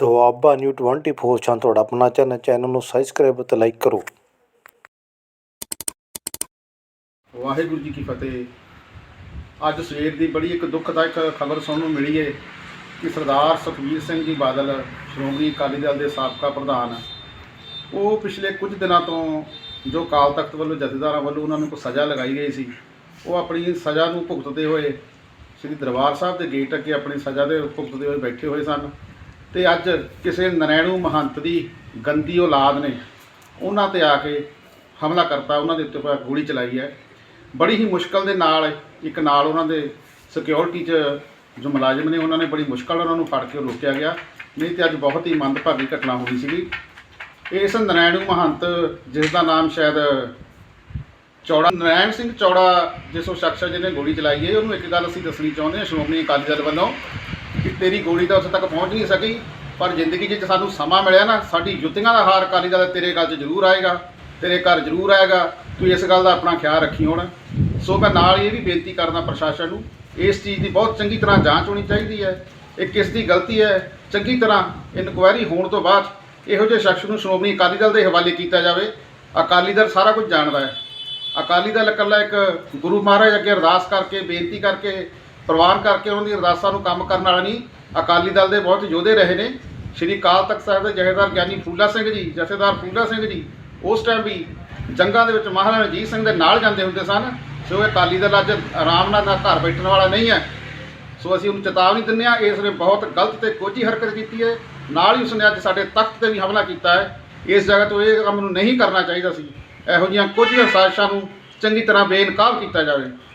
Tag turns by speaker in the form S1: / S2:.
S1: Doaba new 24 ਛਾਂ ਤੁਹਾਡਾ ਆਪਣਾ ਚੈਨਲ ਚੈਨਲ ਨੂੰ ਸਬਸਕ੍ਰਾਈਬ ਅਤੇ ਲਾਈਕ ਕਰੋ।
S2: ਵਾਹਿਗੁਰੂ ਜੀ ਕੀ ਫਤਿਹ। ਅੱਜ ਸਵੇਰ ਦੀ ਬੜੀ ਇੱਕ ਦੁੱਖਦਾਇਕ ਖਬਰ ਸੁਣਨ ਨੂੰ ਮਿਲੀ ਹੈ ਕਿ ਸਰਦਾਰ ਸੁਖਬੀਰ ਸਿੰਘ ਜੀ ਬਾਦਲ, ਸ਼੍ਰੋਮਣੀ ਅਕਾਲੀ ਦਲ ਦੇ ਸਾਬਕਾ ਪ੍ਰਧਾਨ, ਉਹ ਪਿਛਲੇ ਕੁਝ ਦਿਨਾਂ ਤੋਂ ਜੋ ਕਾਲ ਤਖਤ ਵੱਲੋਂ ਜਥੇਦਾਰਾਂ ਵੱਲੋਂ ਉਹਨਾਂ ਨੂੰ ਕੋਈ ਸਜ਼ਾ ਲਗਾਈ ਗਈ ਸੀ, ਉਹ ਆਪਣੀ ਸਜ਼ਾ ਨੂੰ ਭੁਗਤਦੇ ਹੋਏ ਸ੍ਰੀ ਦਰਬਾਰ ਸਾਹਿਬ ਦੇ ਗੇਟ ਅੱਗੇ ਆਪਣੀ ਸਜ਼ਾ ਦੇ ਭੁਗਤਦੇ ਹੋਏ ਬੈਠੇ ਹੋਏ ਸਨ। ਤੇ ਅੱਜ ਕਿਸੇ ਨਰੈਣੂ ਮਹੰਤ ਦੀ ਗੰਦੀ ਔਲਾਦ ਨੇ ਉਹਨਾਂ ਤੇ ਆ ਕੇ ਹਮਲਾ ਕਰਤਾ, ਉਹਨਾਂ ਦੇ ਉੱਤੇ ਗੋਲੀ ਚਲਾਈ ਹੈ। ਬੜੀ ਹੀ ਮੁਸ਼ਕਲ ਦੇ ਨਾਲ ਇੱਕ ਨਾਲ ਉਹਨਾਂ ਦੇ ਸਿਕਿਉਰਿਟੀ 'ਚ ਜੋ ਮੁਲਾਜ਼ਮ ਨੇ, ਉਹਨਾਂ ਨੇ ਬੜੀ ਮੁਸ਼ਕਲ ਉਹਨਾਂ ਨੂੰ ਫੜ ਕੇ ਰੋਕਿਆ ਗਿਆ। ਨਹੀਂ ਤੇ ਅੱਜ ਬਹੁਤ ਹੀ ਮੰਦਭਾਗੀ ਘਟਨਾ ਹੋਈ ਸੀਗੀ। ਇਸ ਨਰੈਣੂ ਮਹੰਤ, ਜਿਸ ਦਾ ਨਾਮ ਸ਼ਾਇਦ ਚੌੜਾ, ਨਰੈਣ ਸਿੰਘ ਚੌੜਾ, ਜਿਸ ਉਹ ਸ਼ਖਸ ਜਿਹਨੇ ਗੋਲੀ ਚਲਾਈ ਹੈ, ਉਹਨੂੰ ਇੱਕ ਗੱਲ ਅਸੀਂ ਦੱਸਣੀ ਚਾਹੁੰਦੇ ਹਾਂ, ਸ਼੍ਰੋਮਣੀ ਅਕਾਲੀ ਦਲ ਵੱਲੋਂ। ਕਿ ਤੇਰੀ ਗੋਲੀ ਤਾਂ ਉੱਥੇ ਤੱਕ ਪਹੁੰਚ ਨਹੀਂ ਸਕੀ, ਪਰ ਜ਼ਿੰਦਗੀ 'ਚ ਸਾਨੂੰ ਸਮਾਂ ਮਿਲਿਆ ਨਾ, ਸਾਡੀ ਜੁੱਤੀਆਂ ਦਾ ਹਾਰ ਅਕਾਲੀ ਦਲ ਤੇਰੇ ਗੱਲ 'ਚ ਜ਼ਰੂਰ ਆਏਗਾ, ਤੇਰੇ ਘਰ ਜ਼ਰੂਰ ਆਏਗਾ, ਤੂੰ ਇਸ ਗੱਲ ਦਾ ਆਪਣਾ ਖਿਆਲ ਰੱਖੀ ਹੁਣ। ਸੋ ਮੈਂ ਨਾਲ ਇਹ ਵੀ ਬੇਨਤੀ ਕਰਦਾ ਪ੍ਰਸ਼ਾਸਨ ਨੂੰ, ਇਸ ਚੀਜ਼ ਦੀ ਬਹੁਤ ਚੰਗੀ ਤਰ੍ਹਾਂ ਜਾਂਚ ਹੋਣੀ ਚਾਹੀਦੀ ਹੈ, ਇਹ ਕਿਸ ਦੀ ਗਲਤੀ ਹੈ, ਚੰਗੀ ਤਰ੍ਹਾਂ ਇਨਕੁਆਇਰੀ ਹੋਣ ਤੋਂ ਬਾਅਦ ਇਹੋ ਜਿਹੇ ਸ਼ਖਸ ਨੂੰ ਸ਼੍ਰੋਮਣੀ ਅਕਾਲੀ ਦਲ ਦੇ ਹਵਾਲੇ ਕੀਤਾ ਜਾਵੇ, ਅਕਾਲੀ ਦਲ ਸਾਰਾ ਕੁਝ ਜਾਣਦਾ ਹੈ। ਅਕਾਲੀ ਦਲ ਇਕੱਲਾ ਇੱਕ ਗੁਰੂ ਮਹਾਰਾਜ ਅੱਗੇ ਅਰਦਾਸ ਕਰਕੇ, ਬੇਨਤੀ ਕਰਕੇ ਪ੍ਰਵਾਨ ਕਰਕੇ ਉਹਨਾਂ ਦੀ ਅਰਦਾਸਾਂ ਨੂੰ ਕੰਮ ਕਰਨ ਵਾਲਾ ਨਹੀਂ, ਅਕਾਲੀ ਦਲ ਦੇ ਬਹੁਤ ਯੋਧੇ ਰਹੇ ਨੇ। ਸ਼੍ਰੀ ਅਕਾਲ ਤਖਤ ਸਾਹਿਬ ਦੇ ਜਥੇਦਾਰ ਗਿਆਨੀ ਫੂਲਾ ਸਿੰਘ ਜੀ, ਜਥੇਦਾਰ ਫੂਲਾ ਸਿੰਘ ਜੀ, ਉਸ ਟਾਈਮ ਵੀ ਜੰਗਾਂ ਦੇ ਵਿੱਚ ਮਹਾਰਾਜਾ ਰਣਜੀਤ ਸਿੰਘ ਦੇ ਨਾਲ ਜਾਂਦੇ ਹੁੰਦੇ ਸਨ। ਸੋ ਇਹ ਅਕਾਲੀ ਦਲ ਅੱਜ ਆਰਾਮ ਨਾਲ ਘਰ ਬੈਠਣ ਵਾਲਾ ਨਹੀਂ ਹੈ। ਸੋ ਅਸੀਂ ਉਹਨੂੰ ਚੇਤਾਵਨੀ ਦਿੰਦੇ ਹਾਂ, ਇਸ ਨੇ ਬਹੁਤ ਗਲਤ ਤੇ ਕੋਝੀ ਹਰਕਤ ਕੀਤੀ ਹੈ। ਨਾਲ ਹੀ ਉਸਨੇ ਅੱਜ ਸਾਡੇ ਤਖਤ ਤੇ ਵੀ ਹਮਲਾ ਕੀਤਾ ਹੈ। ਇਸ ਜਗ੍ਹਾ ਤੋਂ ਇਹ ਕੰਮ ਨੂੰ ਨਹੀਂ ਕਰਨਾ ਚਾਹੀਦਾ ਸੀ। ਇਹੋ ਜਿਹੀਆਂ ਕੁਝ ਸਾਜ਼ਿਸ਼ਾਂ ਨੂੰ ਚੰਗੀ ਤਰ੍ਹਾਂ ਬੇਨਕਾਬ ਕੀਤਾ ਜਾਵੇ।